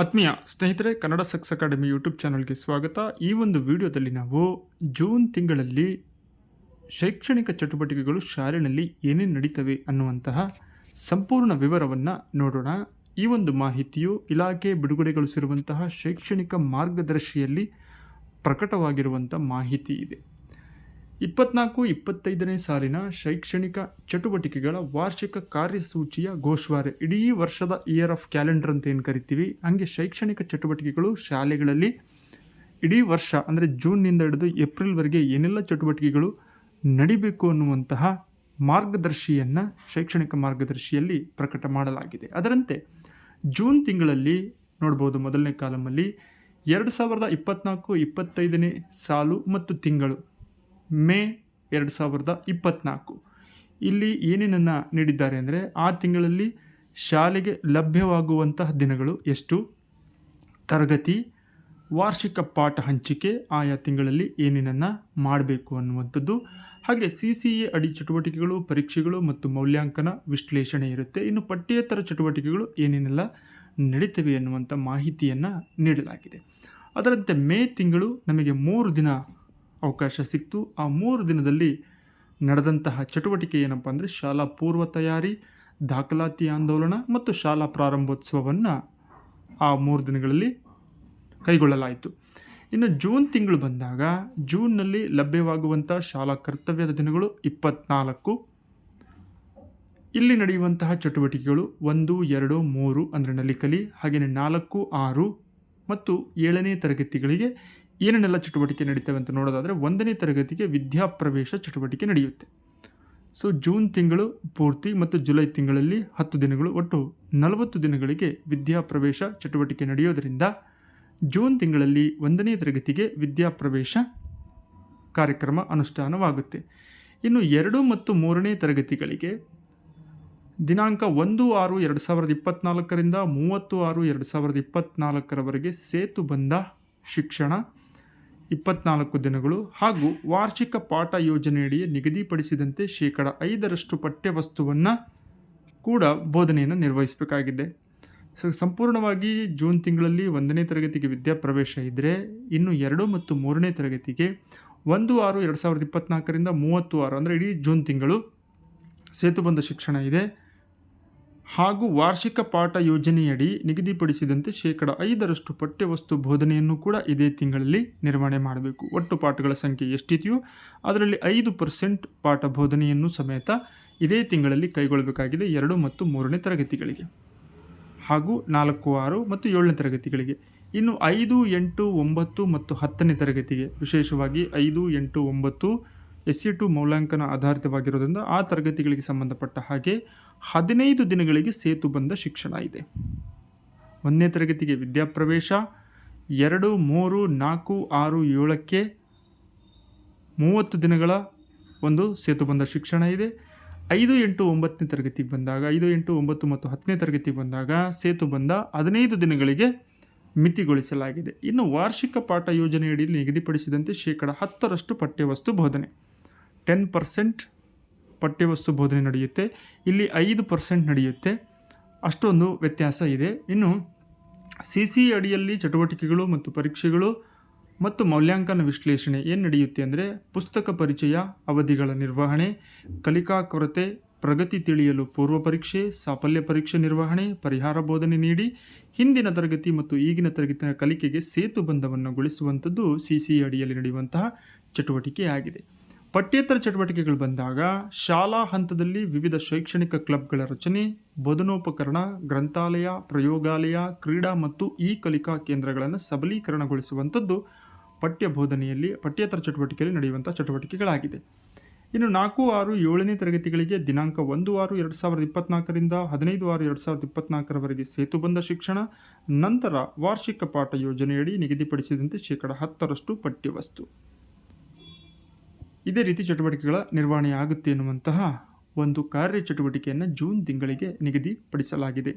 ಆತ್ಮೀಯ ಸ್ನೇಹಿತರೆ, Kannada sucks academy YouTube ಚಾನಲ್ಗೆ ಸ್ವಾಗತ. ಈ ಒಂದು ವಿಡಿಯೋದಲ್ಲಿ ನಾವು ಜೂನ್ ತಿಂಗಳಲ್ಲಿ ಶೈಕ್ಷಣಿಕ ಚಟುವಟಿಕೆಗಳು ಶಾಲೆಯಲ್ಲಿ ಏನೇನು ನಡೀತವೆ ಅನ್ನುವಂತಹ ಸಂಪೂರ್ಣ ವಿವರವನ್ನು ನೋಡೋಣ. ಈ ಒಂದು ಮಾಹಿತಿಯು ಇಲಾಖೆ ಬಿಡುಗಡೆಗೊಳಿಸಿರುವಂತಹ ಶೈಕ್ಷಣಿಕ ಮಾರ್ಗದರ್ಶಿಯಲ್ಲಿ ಪ್ರಕಟವಾಗಿರುವಂಥ ಮಾಹಿತಿ ಇದೆ. ಇಪ್ಪತ್ನಾಲ್ಕು, ಇಪ್ಪತ್ತೈದನೇ ಸಾಲಿನ ಶೈಕ್ಷಣಿಕ ಚಟುವಟಿಕೆಗಳ ವಾರ್ಷಿಕ ಕಾರ್ಯಸೂಚಿಯ ಘೋಷವಾರೆ. ಇಡೀ ವರ್ಷದ ಇಯರ್ ಆಫ್ ಕ್ಯಾಲೆಂಡರ್ ಅಂತ ಏನು ಕರಿತೀವಿ? ಹಾಗೆ ಶೈಕ್ಷಣಿಕ ಚಟುವಟಿಕೆಗಳು ಶಾಲೆಗಳಲ್ಲಿ ಇಡೀ ವರ್ಷ, ಅಂದರೆ ಜೂನ್ನಿಂದ ಹಿಡಿದು ಏಪ್ರಿಲ್ವರೆಗೆ ಏನೆಲ್ಲ ಚಟುವಟಿಕೆಗಳು ನಡಿಬೇಕು ಅನ್ನುವಂತಹ ಮಾರ್ಗದರ್ಶಿಯನ್ನು ಶೈಕ್ಷಣಿಕ ಮಾರ್ಗದರ್ಶಿಯಲ್ಲಿ ಪ್ರಕಟ ಮಾಡಲಾಗಿದೆ. ಅದರಂತೆ ಜೂನ್ ತಿಂಗಳಲ್ಲಿ ನೋಡ್ಬೋದು ಮೊದಲನೇ ಕಾಲಮಲ್ಲಿ ಎರಡು ಸಾವಿರದ ಇಪ್ಪತ್ನಾಲ್ಕು, ಇಪ್ಪತ್ತೈದನೇ ಸಾಲು ಮತ್ತು ತಿಂಗಳು. ಮೇ ಎರಡು ಸಾವಿರದ ಇಪ್ಪತ್ತ್ನಾಲ್ಕು ಇಲ್ಲಿ ಏನೇನನ್ನು ನೀಡಿದ್ದಾರೆ ಅಂದರೆ, ಆ ತಿಂಗಳಲ್ಲಿ ಶಾಲೆಗೆ ಲಭ್ಯವಾಗುವಂತಹ ದಿನಗಳು ಎಷ್ಟು? ತರಗತಿ, ವಾರ್ಷಿಕ ಪಾಠ ಹಂಚಿಕೆ, ಆಯಾ ತಿಂಗಳಲ್ಲಿ ಏನೇನನ್ನು ಮಾಡಬೇಕು ಅನ್ನುವಂಥದ್ದು. ಹಾಗೆ ಸಿ ಸಿ ಎ ಅಡಿ ಚಟುವಟಿಕೆಗಳು, ಪರೀಕ್ಷೆಗಳು ಮತ್ತು ಮೌಲ್ಯಾಂಕನ ವಿಶ್ಲೇಷಣೆ ಇರುತ್ತೆ. ಇನ್ನು ಪಠ್ಯೇತರ ಚಟುವಟಿಕೆಗಳು ಏನೇನೆಲ್ಲ ನಡೀತವೆ ಅನ್ನುವಂಥ ಮಾಹಿತಿಯನ್ನು ನೀಡಲಾಗಿದೆ. ಅದರಂತೆ ಮೇ ತಿಂಗಳು ನಮಗೆ ಮೂರು ದಿನ ಅವಕಾಶ ಸಿಕ್ತು. ಆ ಮೂರು ದಿನದಲ್ಲಿ ನಡೆದಂತಹ ಚಟುವಟಿಕೆ ಏನಪ್ಪ ಅಂದರೆ ಶಾಲಾ ಪೂರ್ವ ತಯಾರಿ, ದಾಖಲಾತಿ ಆಂದೋಲನ ಮತ್ತು ಶಾಲಾ ಪ್ರಾರಂಭೋತ್ಸವವನ್ನು ಆ ಮೂರು ದಿನಗಳಲ್ಲಿ ಕೈಗೊಳ್ಳಲಾಯಿತು. ಇನ್ನು ಜೂನ್ ತಿಂಗಳು ಬಂದಾಗ ಜೂನ್ನಲ್ಲಿ ಲಭ್ಯವಾಗುವಂಥ ಶಾಲಾ ಕರ್ತವ್ಯದ ದಿನಗಳು ಇಪ್ಪತ್ನಾಲ್ಕು. ಇಲ್ಲಿ ನಡೆಯುವಂತಹ ಚಟುವಟಿಕೆಗಳು ಒಂದು, ಎರಡು, ಮೂರು ಅಂದರೆ ನಲಿಕಲಿ ಹಾಗೆಯೇ ನಾಲ್ಕು, ಆರು ಮತ್ತು ಏಳನೇ ತರಗತಿಗಳಿಗೆ ಏನೇನೆಲ್ಲ ಚಟುವಟಿಕೆ ನಡೀತವೆ ಅಂತ ನೋಡೋದಾದರೆ ಒಂದನೇ ತರಗತಿಗೆ ವಿದ್ಯಾಪ್ರವೇಶ ಚಟುವಟಿಕೆ ನಡೆಯುತ್ತೆ. ಸೊ ಜೂನ್ ತಿಂಗಳು ಪೂರ್ತಿ ಮತ್ತು ಜುಲೈ ತಿಂಗಳಲ್ಲಿ ಹತ್ತು ದಿನಗಳು, ಒಟ್ಟು ನಲವತ್ತು ದಿನಗಳಿಗೆ ವಿದ್ಯಾಪ್ರವೇಶ ಚಟುವಟಿಕೆ ನಡೆಯೋದರಿಂದ ಜೂನ್ ತಿಂಗಳಲ್ಲಿ ಒಂದನೇ ತರಗತಿಗೆ ವಿದ್ಯಾಪ್ರವೇಶ ಕಾರ್ಯಕ್ರಮ ಅನುಷ್ಠಾನವಾಗುತ್ತೆ. ಇನ್ನು ಎರಡು ಮತ್ತು ಮೂರನೇ ತರಗತಿಗಳಿಗೆ ದಿನಾಂಕ ಒಂದು ಆರು ಎರಡು ಸಾವಿರದ ಇಪ್ಪತ್ತ್ನಾಲ್ಕರಿಂದ ಮೂವತ್ತು ಆರು ಎರಡು ಸಾವಿರದ ಇಪ್ಪತ್ತ್ನಾಲ್ಕರವರೆಗೆ ಸೇತು ಬಂದ ಶಿಕ್ಷಣ ಇಪ್ಪತ್ನಾಲ್ಕು ದಿನಗಳು ಹಾಗೂ ವಾರ್ಷಿಕ ಪಾಠ ಯೋಜನೆಯಡಿ ನಿಗದಿಪಡಿಸಿದಂತೆ ಶೇಕಡ ಐದರಷ್ಟು ಪಠ್ಯವಸ್ತುವನ್ನು ಕೂಡ ಬೋಧನೆಯನ್ನು ನಿರ್ವಹಿಸಬೇಕಾಗಿದೆ. ಸೊ, ಸಂಪೂರ್ಣವಾಗಿ ಜೂನ್ ತಿಂಗಳಲ್ಲಿ ಒಂದನೇ ತರಗತಿಗೆ ವಿದ್ಯಾಪ್ರವೇಶ ಇದ್ದರೆ ಇನ್ನು ಎರಡು ಮತ್ತು ಮೂರನೇ ತರಗತಿಗೆ ಒಂದು ಆರು ಎರಡು ಸಾವಿರದ ಇಪ್ಪತ್ತ್ನಾಲ್ಕರಿಂದ ಮೂವತ್ತು ಆರು, ಅಂದರೆ ಇಡೀ ಜೂನ್ ತಿಂಗಳು ಸೇತುಬಂಧ ಶಿಕ್ಷಣ ಇದೆ. ಹಾಗೂ ವಾರ್ಷಿಕ ಪಾಠ ಯೋಜನೆಯಡಿ ನಿಗದಿಪಡಿಸಿದಂತೆ ಶೇಕಡ ಐದರಷ್ಟು ಪಠ್ಯವಸ್ತು ಬೋಧನೆಯನ್ನು ಕೂಡ ಇದೇ ತಿಂಗಳಲ್ಲಿ ನಿರ್ವಹಣೆ ಮಾಡಬೇಕು. ಒಟ್ಟು ಪಾಠಗಳ ಸಂಖ್ಯೆ ಎಷ್ಟಿದೆಯೋ ಅದರಲ್ಲಿ ಐದು ಪರ್ಸೆಂಟ್ ಪಾಠ ಬೋಧನೆಯನ್ನು ಸಮೇತ ಇದೇ ತಿಂಗಳಲ್ಲಿ ಕೈಗೊಳ್ಳಬೇಕಾಗಿದೆ ಎರಡು ಮತ್ತು ಮೂರನೇ ತರಗತಿಗಳಿಗೆ. ಹಾಗೂ ನಾಲ್ಕು, ಆರು ಮತ್ತು ಏಳನೇ ತರಗತಿಗಳಿಗೆ. ಇನ್ನು ಐದು, ಎಂಟು, ಒಂಬತ್ತು ಮತ್ತು ಹತ್ತನೇ ತರಗತಿಗೆ ವಿಶೇಷವಾಗಿ ಐದು, ಎಂಟು, ಒಂಬತ್ತು ಎಸ್ ಸಿ ಟು ಮೌಲ್ಯಾಂಕನ ಆಧಾರಿತವಾಗಿರೋದ್ರಿಂದ ಆ ತರಗತಿಗಳಿಗೆ ಸಂಬಂಧಪಟ್ಟ ಹಾಗೆ ಹದಿನೈದು ದಿನಗಳಿಗೆ ಸೇತು ಬಂದ ಶಿಕ್ಷಣ ಇದೆ. ಒಂದನೇ ತರಗತಿಗೆ ವಿದ್ಯಾಪ್ರವೇಶ, ಎರಡು, ಮೂರು, ನಾಲ್ಕು, ಆರು, ಏಳಕ್ಕೆ ಮೂವತ್ತು ದಿನಗಳ ಒಂದು ಸೇತು ಬಂದ ಶಿಕ್ಷಣ ಇದೆ. ಐದು, ಎಂಟು, ಒಂಬತ್ತನೇ ತರಗತಿಗೆ ಬಂದಾಗ, ಐದು, ಎಂಟು, ಒಂಬತ್ತು ಮತ್ತು ಹತ್ತನೇ ತರಗತಿಗೆ ಬಂದಾಗ ಸೇತು ಬಂದ ಹದಿನೈದು ದಿನಗಳಿಗೆ ಮಿತಿಗೊಳಿಸಲಾಗಿದೆ. ಇನ್ನು ವಾರ್ಷಿಕ ಪಾಠ ಯೋಜನೆಯಡಿಯಲ್ಲಿ ನಿಗದಿಪಡಿಸಿದಂತೆ ಶೇಕಡ ಹತ್ತರಷ್ಟು ಪಠ್ಯವಸ್ತು ಬೋಧನೆ. ಟೆನ್ ಪರ್ಸೆಂಟ್ ಪಠ್ಯವಸ್ತು ಬೋಧನೆ ನಡೆಯುತ್ತೆ. ಇಲ್ಲಿ ಐದು ಪರ್ಸೆಂಟ್ ನಡೆಯುತ್ತೆ. ಅಷ್ಟೊಂದು ವ್ಯತ್ಯಾಸ ಇದೆ. ಇನ್ನು ಸಿ ಸಿ ಅಡಿಯಲ್ಲಿ ಚಟುವಟಿಕೆಗಳು ಮತ್ತು ಪರೀಕ್ಷೆಗಳು ಮತ್ತು ಮೌಲ್ಯಾಂಕನ ವಿಶ್ಲೇಷಣೆ ಏನು ನಡೆಯುತ್ತೆ ಅಂದರೆ ಪುಸ್ತಕ ಪರಿಚಯ, ಅವಧಿಗಳ ನಿರ್ವಹಣೆ, ಕಲಿಕಾ ಕೊರತೆ, ಪ್ರಗತಿ ತಿಳಿಯಲು ಪೂರ್ವ ಪರೀಕ್ಷೆ, ಸಾಫಲ್ಯ ಪರೀಕ್ಷೆ ನಿರ್ವಹಣೆ, ಪರಿಹಾರ ಬೋಧನೆ ನೀಡಿ, ಹಿಂದಿನ ತರಗತಿ ಮತ್ತು ಈಗಿನ ತರಗತಿಯ ಕಲಿಕೆಗೆ ಸೇತು ಬಂಧವನ್ನುಗೊಳಿಸುವಂಥದ್ದು ಸಿ ಸಿ ಅಡಿಯಲ್ಲಿ ನಡೆಯುವಂತಹ ಚಟುವಟಿಕೆಯಾಗಿದೆ ಪಠ್ಯೇತರ ಚಟುವಟಿಕೆಗಳು ಬಂದಾಗ ಶಾಲಾ ಹಂತದಲ್ಲಿ ವಿವಿಧ ಶೈಕ್ಷಣಿಕ ಕ್ಲಬ್ಗಳ ರಚನೆ, ಬೋಧನೋಪಕರಣ, ಗ್ರಂಥಾಲಯ, ಪ್ರಯೋಗಾಲಯ, ಕ್ರೀಡಾ ಮತ್ತು ಇ ಕಲಿಕಾ ಕೇಂದ್ರಗಳನ್ನು ಸಬಲೀಕರಣಗೊಳಿಸುವಂಥದ್ದು ಪಠ್ಯ ಬೋಧನೆಯಲ್ಲಿ, ಪಠ್ಯೇತರ ಚಟುವಟಿಕೆಯಲ್ಲಿ ನಡೆಯುವಂಥ ಚಟುವಟಿಕೆಗಳಾಗಿದೆ. ಇನ್ನು ನಾಲ್ಕು ಆರು ಏಳನೇ ತರಗತಿಗಳಿಗೆ ದಿನಾಂಕ ಒಂದು ಆರು ಎರಡು ಸಾವಿರದ ಇಪ್ಪತ್ನಾಲ್ಕರಿಂದ ಹದಿನೈದು ಆರು ಎರಡು ಸಾವಿರದ ಇಪ್ಪತ್ನಾಲ್ಕರವರೆಗೆ ಸೇತುಬಂಧ ಶಿಕ್ಷಣ, ನಂತರ ವಾರ್ಷಿಕ ಪಾಠ ಯೋಜನೆಯಡಿ ನಿಗದಿಪಡಿಸಿದಂತೆ ಶೇಕಡ ಹತ್ತರಷ್ಟು ಪಠ್ಯವಸ್ತು. ಇದೇ ರೀತಿ ಚಟುವಟಿಕೆಗಳ ನಿರ್ವಹಣೆ ಆಗುತ್ತೆ ಎನ್ನುವಂತಹ ಒಂದು ಕಾರ್ಯ ಚಟುವಟಿಕೆಯನ್ನು ಜೂನ್ ತಿಂಗಳಿಗೆ ನಿಗದಿಪಡಿಸಲಾಗಿದೆ.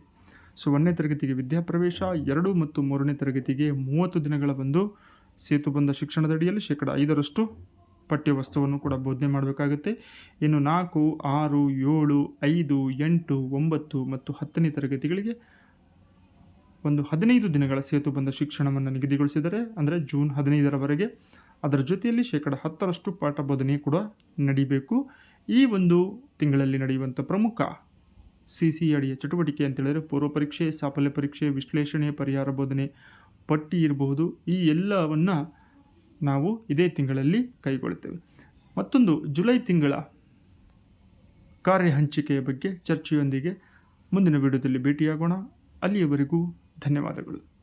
ಸೊ ಒಂದನೇ ತರಗತಿಗೆ ವಿದ್ಯಾಪ್ರವೇಶ, ಎರಡು ಮತ್ತು ಮೂರನೇ ತರಗತಿಗೆ ಮೂವತ್ತು ದಿನಗಳ ಒಂದು ಸೇತುಬಂಧ ಶಿಕ್ಷಣದಡಿಯಲ್ಲಿ ಶೇಕಡ ಐದರಷ್ಟು ಪಠ್ಯವಸ್ತುವನ್ನು ಕೂಡ ಬೋಧನೆ ಮಾಡಬೇಕಾಗುತ್ತೆ. ಇನ್ನು ನಾಲ್ಕು, ಆರು, ಏಳು, ಐದು, ಎಂಟು, ಒಂಬತ್ತು ಮತ್ತು ಹತ್ತನೇ ತರಗತಿಗಳಿಗೆ ಒಂದು ಹದಿನೈದು ದಿನಗಳ ಸೇತುಬಂಧ ಶಿಕ್ಷಣವನ್ನು ನಿಗದಿಗೊಳಿಸಿದರೆ, ಅಂದರೆ ಜೂನ್ ಹದಿನೈದರವರೆಗೆ ಅದರ ಜೊತೆಯಲ್ಲಿ ಶೇಕಡ ಹತ್ತರಷ್ಟು ಪಾಠ ಬೋಧನೆ ಕೂಡ ನಡೀಬೇಕು. ಈ ಒಂದು ತಿಂಗಳಲ್ಲಿ ನಡೆಯುವಂಥ ಪ್ರಮುಖ ಸಿ ಸಿ ಅಡಿಯ ಚಟುವಟಿಕೆ ಅಂತೇಳಿದರೆ ಪೂರ್ವ ಪರೀಕ್ಷೆ, ಸಾಫಲ್ಯ ಪರೀಕ್ಷೆ, ವಿಶ್ಲೇಷಣೆ, ಪರಿಹಾರ ಬೋಧನೆ, ಪಟ್ಟಿ ಇರಬಹುದು. ಈ ಎಲ್ಲವನ್ನು ನಾವು ಇದೇ ತಿಂಗಳಲ್ಲಿ ಕೈಗೊಳ್ಳುತ್ತೇವೆ ಮತ್ತೊಂದು ಜುಲೈ ತಿಂಗಳ ಕಾರ್ಯ ಹಂಚಿಕೆಯ ಬಗ್ಗೆ ಚರ್ಚೆಯೊಂದಿಗೆ ಮುಂದಿನ ವಿಡಿಯೋದಲ್ಲಿ ಭೇಟಿಯಾಗೋಣ. ಅಲ್ಲಿಯವರೆಗೂ ಧನ್ಯವಾದಗಳು.